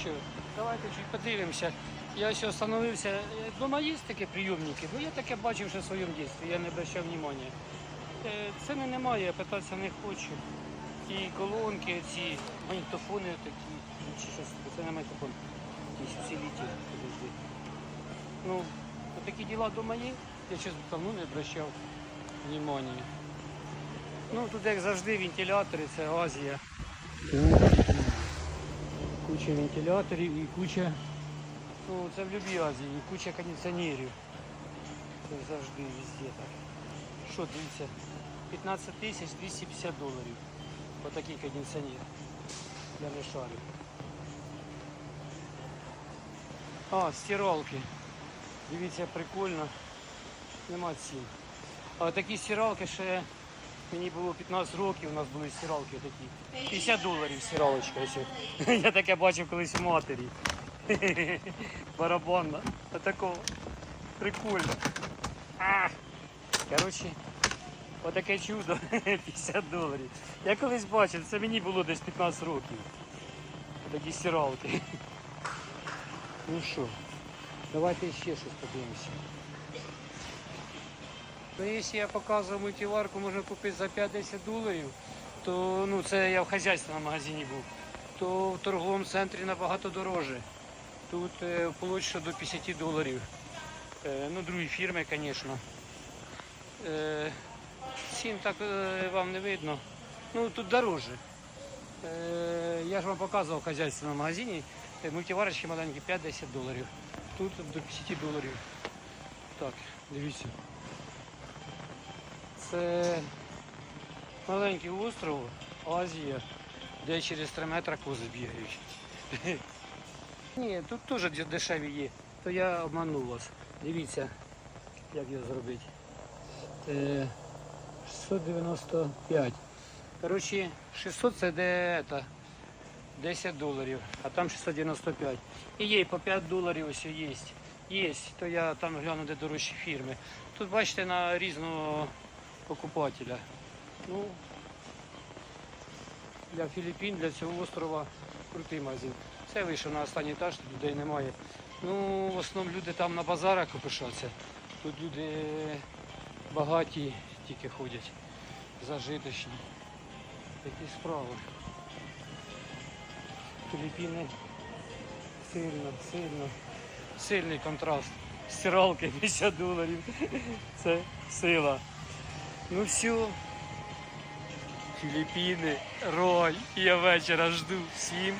що, давайте чуть подивимося. Я ще остановився. Дома є такі прийомники, бо я таке бачив ще в своєму дитинстві, я не обращав уваги. Е, Ціни немає, я питатися не хочу. І колонки, ці магнітофони такі, ну, чи щось, це не магнітофон, якісь усилитель, подожди. Ну, такі діла вдома є, я щось давно не обращав внимання. Ну, тут, як завжди, вентилятори, це Азія. Куча вентиляторів і куча, ну це в любій Азії, і куча кондиціонерів. Це завжди везде так. Що дивіться? 15 тисяч 250 доларів. Отакий кондиціонер. Я не шарю. А, стиралки. Дивіться, прикольно. Нема цін. А такі стиралки ще мені було 15 років, у нас були стиралки такі. 50 доларів стиралочка. ось. Я таке бачив колись у матері. Барабанна. Отакого. Прикольно. Коротше, отаке чудо. 50 доларів. Я колись бачив, це мені було десь 15 років. Такі стиралки. Ну що, давайте ще щось подивимося. Ну, якщо я показував мультиварку, можна купити за 5-10 доларів, то ну, це я в хазяйственному магазині був, то в торговому центрі набагато дороже. Тут е, вплоть до 50 доларів. Е, ну, другі фірми, звісно. Е, цін так е, вам не видно. Ну, тут дороже. Е, я ж вам показував в хазяйственному магазині. е, Мультиварочки маленькі 5-10 доларів. Тут до 50 доларів. Так, дивіться. Це маленький остров, Азія, де через 3 метри кози бігають. Ні, тут теж дешеві є. То я обманув вас. Дивіться, як його зробити. Е, 695. Коротше, 600 це де це, 10 доларів, а там 695. І є по 5 доларів ось є. Є, то я там гляну, де дорожчі фірми. Тут бачите на різного покупателя. Ну, для Філіппін, для цього острова крутий магазин. Це вийшов на останній етаж, тут людей немає. Ну, в основному люди там на базарах копишаться. Тут люди багаті тільки ходять, зажиточні. Такі справи. Філіппіни сильно, сильно, сильний контраст. Стиралки 50 доларів. Це сила. Ну все. Філіппіни, роль. Я вечора жду всім.